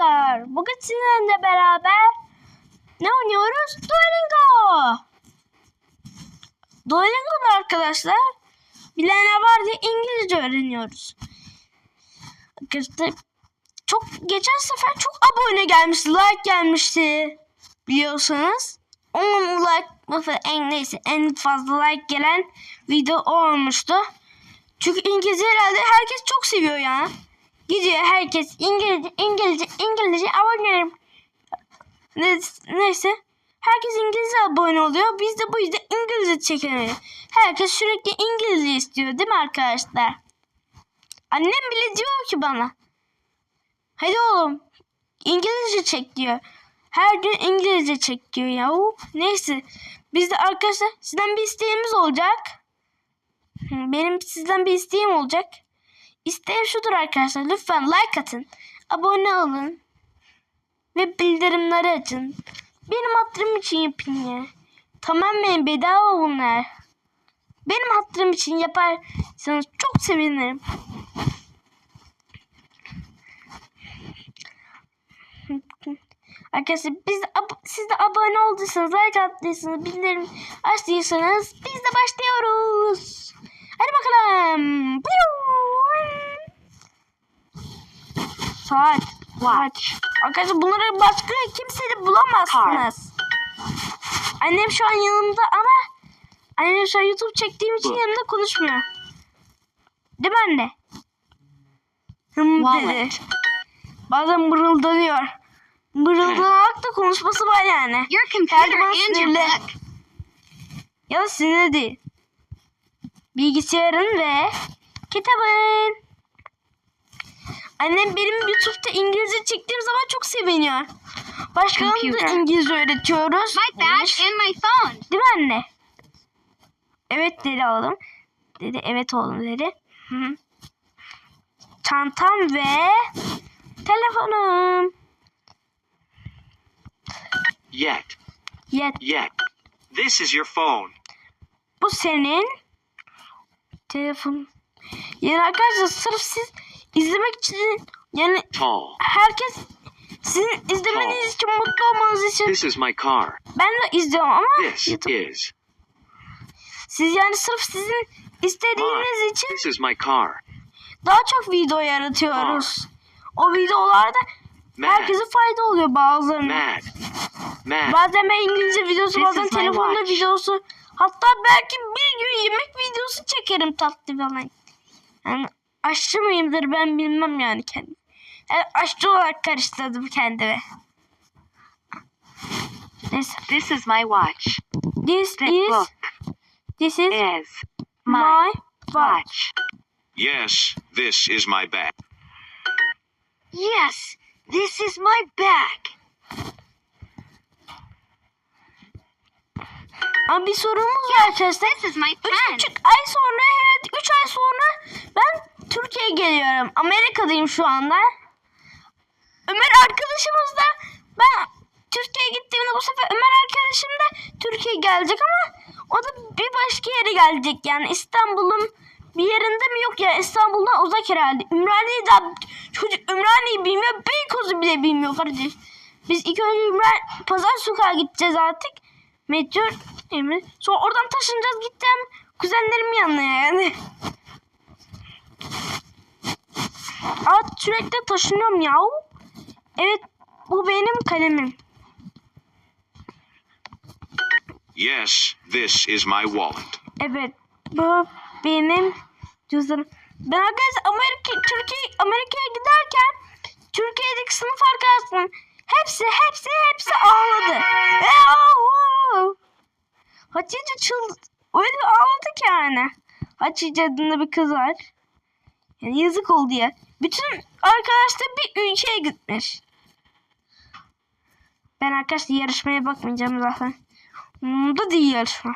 arkadaşlar. Bugün sizinle beraber ne oynuyoruz? Duolingo. Duolingo'da arkadaşlar bilenler var diye İngilizce öğreniyoruz. Çok geçen sefer çok abone gelmişti, like gelmişti biliyorsunuz. Onun like mesela en neyse en fazla like gelen video olmuştu. Çünkü İngilizce herhalde herkes çok seviyor ya. Gidiyor herkes İngilizce, İngilizce, İngilizce abone. Neyse. Herkes İngilizce abone oluyor. Biz de bu yüzden İngilizce çekemeyiz. Herkes sürekli İngilizce istiyor değil mi arkadaşlar? Annem bile diyor ki bana. Hadi oğlum İngilizce çek diyor. Her gün İngilizce çek diyor ya. Neyse. Biz de arkadaşlar sizden bir isteğimiz olacak. Benim sizden bir isteğim olacak. İsteğim şudur arkadaşlar. Lütfen like atın. Abone olun. Ve bildirimleri açın. Benim hatırım için yapın ya. Tamamen bedava bunlar. Benim hatırım için yaparsanız çok sevinirim. Arkadaşlar biz siz de abone olduysanız, like attıysanız, bildirim açtıysanız biz de başlıyoruz. Hadi bakalım. Saat. Saat. Arkadaşlar bunları başka kimse de bulamazsınız. Annem şu an yanımda ama annem şu an YouTube çektiğim için yanımda konuşmuyor. Değil mi anne? Hım dedi. Bazen mırıldanıyor. Mırıldanarak da konuşması var yani. Her zaman sinirli. Ya da sinirli değil. Bilgisayarın ve kitabın. Annem benim YouTube'da İngilizce çektiğim zaman çok seviniyor. Başkalarına da. İngilizce öğretiyoruz. My badge and my phone. Değil mi anne? Evet dedi oğlum. Dedi evet oğlum dedi. Hı hı. Çantam ve telefonum. Yet, Yet yet. This is your phone. bu senin telefon. Yani arkadaşlar sırf siz izlemek için yani Tall. herkes sizin izlemeniz için mutlu olmanız için This is my car. ben de izliyorum ama This YouTube. is Siz yani sırf sizin istediğiniz mine. için This is my car. daha çok video yaratıyoruz. O videolarda Mad. herkese fayda oluyor bazılarına. Mad. Mad. Bazen ben İngilizce videosu, This bazen is my telefonda watch. videosu. Hatta belki bir gün yemek videosu çekerim tatlı falan. Yani aşçı mıyımdır ben bilmem yani kendim. Yani aşçı olarak karıştırdım kendime. Neyse. This is my watch. This This is, book this is is my my watch. Yes, this is my bag. Yes, this is my bag. Ama bir sorumuz var arkadaşlar. This is my Üç pen. buçuk ay sonra herhalde üç ay sonra ben Türkiye'ye geliyorum. Amerika'dayım şu anda. Ömer arkadaşımız da ben Türkiye'ye gittiğimde bu sefer Ömer arkadaşım da Türkiye'ye gelecek ama o da bir başka yere gelecek yani İstanbul'un bir yerinde mi yok ya İstanbul'dan uzak herhalde. Ümraniye'yi de çocuk Ümraniye'yi bilmiyor Beykoz'u bile bilmiyor kardeş. Biz ilk önce Ümran Pazar Sokağa gideceğiz artık. Değil mi? Sonra oradan taşınacağız gideceğim kuzenlerimin yanına yani. Aa sürekli taşınıyorum ya. Evet bu benim kalemim. Yes, this is my wallet. Evet bu benim cüzdanım. Ben arkadaşlar Amerika, Türkiye, Amerika'ya giderken Türkiye'deki sınıf arkadaşlarım hepsi hepsi hepsi ağladı. Hatice çıl öyle ağladı ki yani. Hatice adında bir kız var. Yani yazık oldu ya. Bütün arkadaşlar bir ülkeye gitmiş. Ben arkadaşlar yarışmaya bakmayacağım zaten. Umurumda değil yarışma.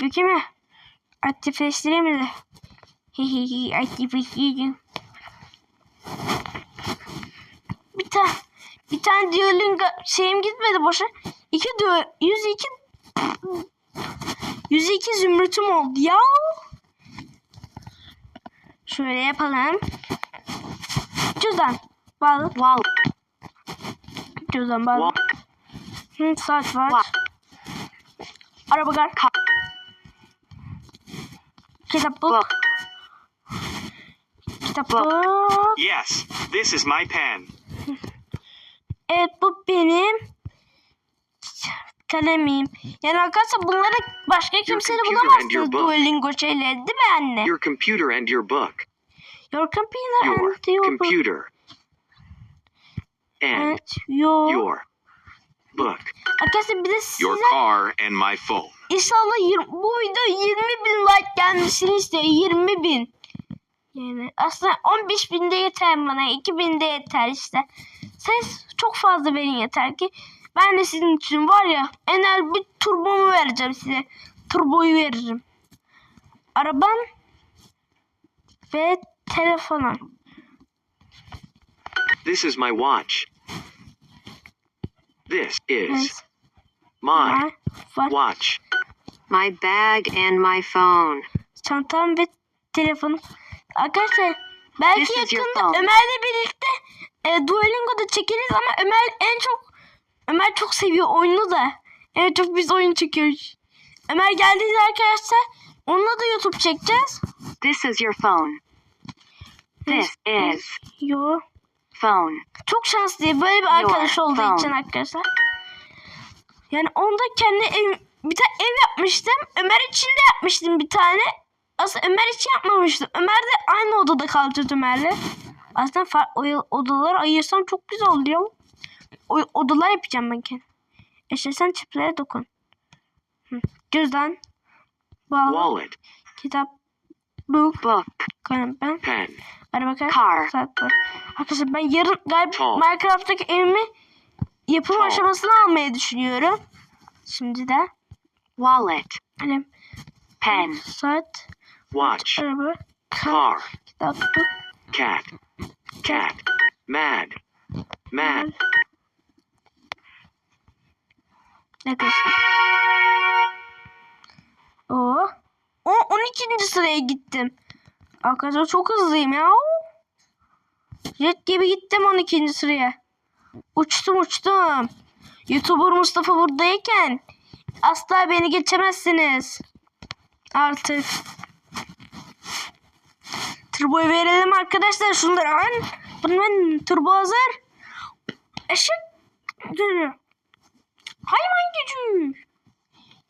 Peki mi? Aktifleştireyim mi de? Hehehe aktifleştireyim. Bir tane bir tane Duolingo şeyim gitmedi boşa. İki duo 102 102 zümrütüm oldu ya. Şöyle yapalım. Cüzdan. Bağlı. Wallet. Cüzdan bağlı. Hı, saat var. Wa- Araba kar. Ka- Kitap Book. book. Kitap book. Yes, this is my pen. Evet bu benim kalemim. Yani arkadaşlar bunları başka and bulamazsınız book. Duolingo şeyleri değil mi anne? Your computer and your book. Your computer Your and your book. computer. And Evet, your. your book. Arkadaşlar bir de size Your car and my phone. inşallah bu video 20 bin like gelmesini istiyor. 20 bin. Yani aslında 15 bin de yeter bana. 2 bin de yeter işte. Ses çok fazla verin yeter ki. Ben de sizin için var ya enel bir turbomu vereceğim size. Turboyu veririm. Arabam ve telefonum. This is my watch. This is my watch. My bag and my phone. çantam ve telefonum. Arkadaşlar belki yakında. Ömer'le birlikte e, Duolingo'da çekeriz ama Ömer en çok Ömer çok seviyor oyunu da. En çok biz oyun çekiyoruz. Ömer geldiğinde arkadaşlar onunla da YouTube çekeceğiz. This is your phone. This is Yo. phone. Çok şanslıyım böyle bir arkadaş Your olduğu phone. için arkadaşlar. Yani onda kendi ev, bir tane ev yapmıştım. Ömer için de yapmıştım bir tane. Aslında Ömer için yapmamıştım. Ömer de aynı odada kalacak Ömer'le. Aslında farklı odaları ayırsam çok güzel oluyor. Odalar yapacağım ben kendim. İşte sen çiplere dokun. Hı. Cüzdan. Bağlı. Wallet. Kitap. Book. Book. Kalem ben. Pen. Araba kar. Car. Saat var. Arkadaşlar ben yarın galiba. Minecraft'taki evimi yapım Tamam. aşamasına almayı düşünüyorum. Şimdi de Wallet. kalem, Pen. saat, Watch. araba, kar, Car. kitap, book, Cat. Cat. Mad. Mad. Arkadaşlar. Oo. O 12. sıraya gittim. Arkadaşlar çok hızlıyım ya. Jet gibi gittim 12. sıraya. Uçtum uçtum. YouTuber Mustafa buradayken asla beni geçemezsiniz. Artık. Turboyu verelim arkadaşlar şunları an. Bunu ben turbo hazır. Gücü. Hayvan gücü.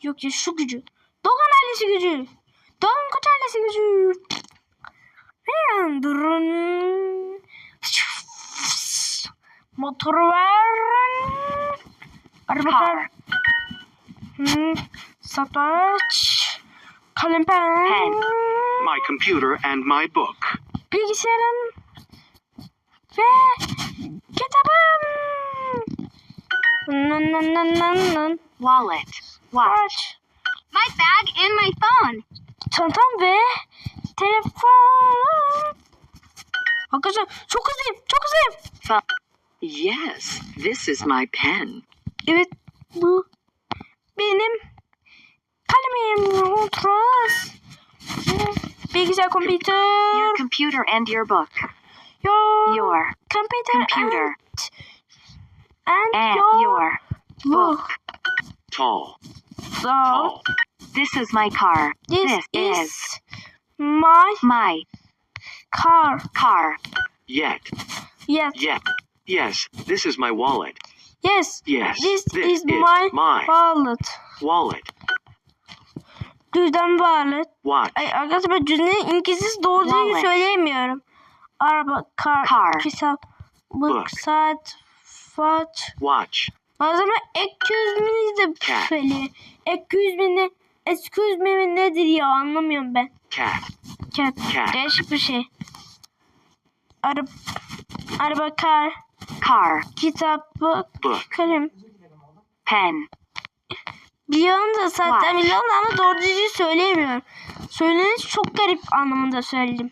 Yok ya şu gücü. Dogan ailesi gücü. Dogan koç ailesi gücü. Durun. Motoru ver. Araba ver. Sataç. Kalem. Pen. My computer and my book. Bilgisayarım. Wallet. Watch. My bag and my phone. Çantam ve telefonum. Arkadaşlar çok hızlıyım. Çok hızlıyım. Yes, this is my pen. Evet bu benim kalemim. Ultras. Bilgisayar Your computer. computer and your book. Your, Your computer. computer And, and, and your, your book. Tall. So, Tall. This is my car. this, This is, is my my car. car. Yet. Yes. Yet. Yes, this is my wallet. Yes. Yes, This, this is, is my, my wallet. Wallet. Cüzdan wallet. Watch. Ay arkadaşlar ben cüzdanı İngilizce doğru düzgün söyleyemiyorum. Araba, kar, Car. kitap, book, Book. saat, watch. Watch. Ben excuse me'ni de söylüyor. Excuse me ne? Excuse me nedir ya anlamıyorum ben. Cat. Cat. Cat. Değişik bir şey. Araba, araba, kar, Car. kitap, book, Book. kalem. Pen. Biliyorum da zaten Watch. biliyorum ama doğru düzgün söyleyemiyorum. Söyleniş çok garip anlamında söyledim.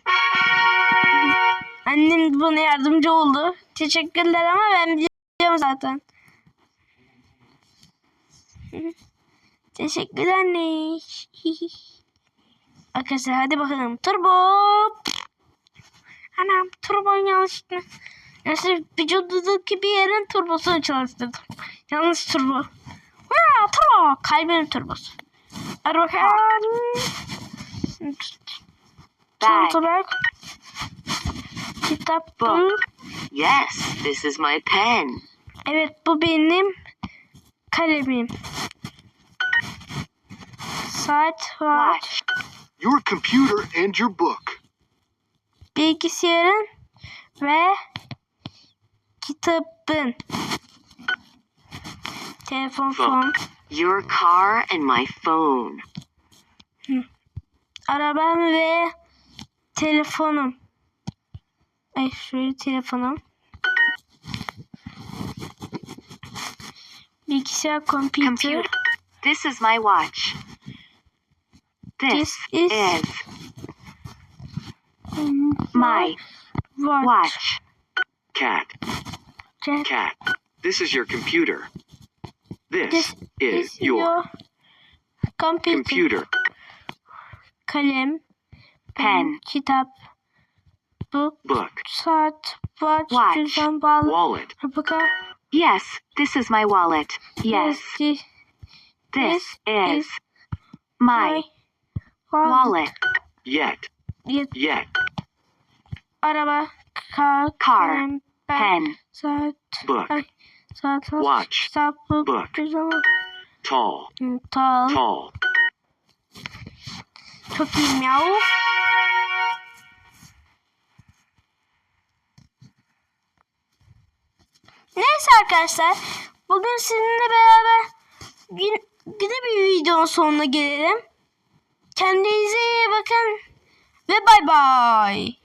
Annem bana yardımcı oldu. Teşekkürler ama ben biliyorum zaten. Teşekkürler anne. Arkadaşlar hadi bakalım. Turbo. Anam turbo yanlışlıkla. Neyse vücudundaki bir yerin turbosunu çalıştırdım. Yalnız turbo. Vaa, turbo. Kalbin turbosu. Hadi bakalım. Çanta Kitap. Book. Yes, this is my pen. Evet bu benim kalemim. Saat var. Your computer and your book. Bilgisayarın ve kitabın. Telefon, Phone. Your car and my phone. Arabam ve telefonum. Ay şöyle telefonum. Bilgisayar, computer. Computer. This is my watch. This This is is my watch. watch. Cat. Cat. Cat. This is your computer. This, This is, is your your computer. computer. Kalem, Pen. kitap, book, Book. saat, watch, Watch. cüzdan, Wallet. Rebecca. Yes, this is my wallet. Yes, This this is is my wallet. Yet. Yet, Yet. araba, kar, Car, pen, Pen. saat, Book. ay, saat, Watch. kitap, book, Book. cüzdan, Tall. hı, tal. Tall. Çok Neyse arkadaşlar. Bugün sizinle beraber yine bir videonun sonuna gelelim. Kendinize iyi bakın. Ve bay bay.